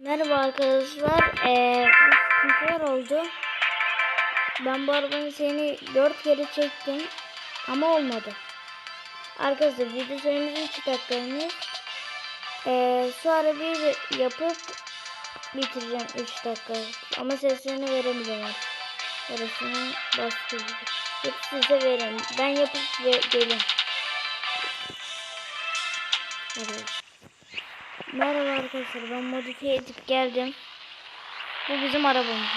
Merhaba arkadaşlar. Ee, sıkıntılar oldu. Ben bu arabanın seni dört kere çektim. Ama olmadı. Arkadaşlar video süremizin 3 dakikamız. Ee, şu arabayı yapıp bitireceğim 3 dakika. Ama seslerini veremeyeceğim. Orasını bastırdım. Yapıp size vereyim. Ben yapıp ve gelin. Hadi. Merhaba arkadaşlar ben modifiye edip geldim. Bu bizim arabamız.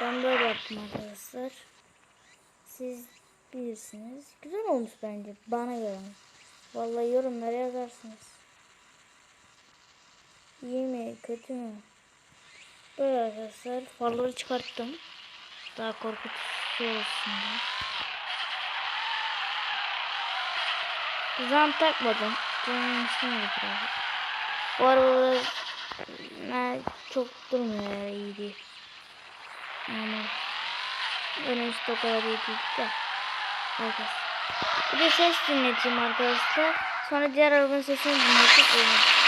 Ben böyle yaptım arkadaşlar. Siz bilirsiniz. Güzel olmuş bence bana göre. Vallahi yorumlara yazarsınız. İyi mi kötü mü? Böyle arkadaşlar farları çıkarttım. Daha korkutucu olsun diye. Zam takmadım. Bu arabalar çok durmuyor iyi değil. Ama ön üstte o kadar iyi değil de. Arkadaşlar. Bir de ses dinleteyim arkadaşlar. Sonra diğer arabanın sesini dinletip oynayayım.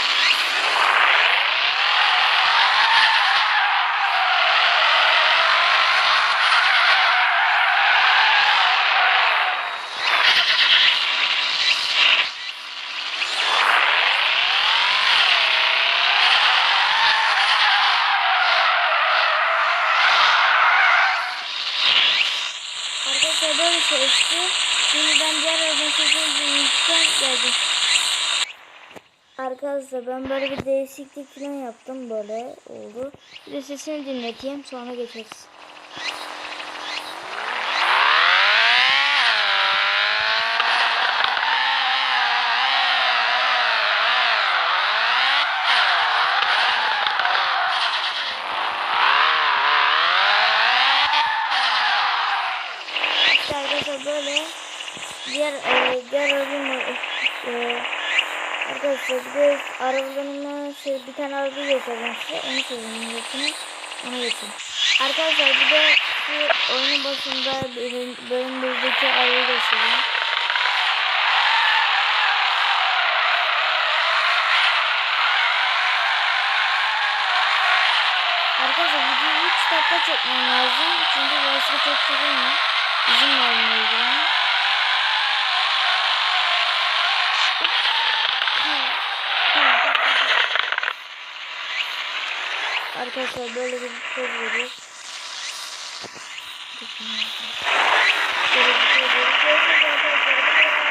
Arkadaşlar böyle sesli. Şimdi ben diğer arabanın sesini geldim. Arkadaşlar ben böyle bir değişiklik falan yaptım böyle oldu. Bir de sesini dinleteyim sonra geçeriz. Böyle diğer e, diğer arabamı e, arkadaşlar bir de arabalarımı şey bir tane araba göstereceğim size onu söyleyeyim yakını ona geçeyim. Arkadaşlar bir de şu oyunun başında bölüm, bölüm arabayı göstereyim. Arkadaşlar videoyu 3 dakika çekmem lazım. Çünkü başka çok çekemiyorum. İzin vermiyor yani. Arkadaşlar böyle bir poz veriyoruz. Böyle bir poz veriyoruz.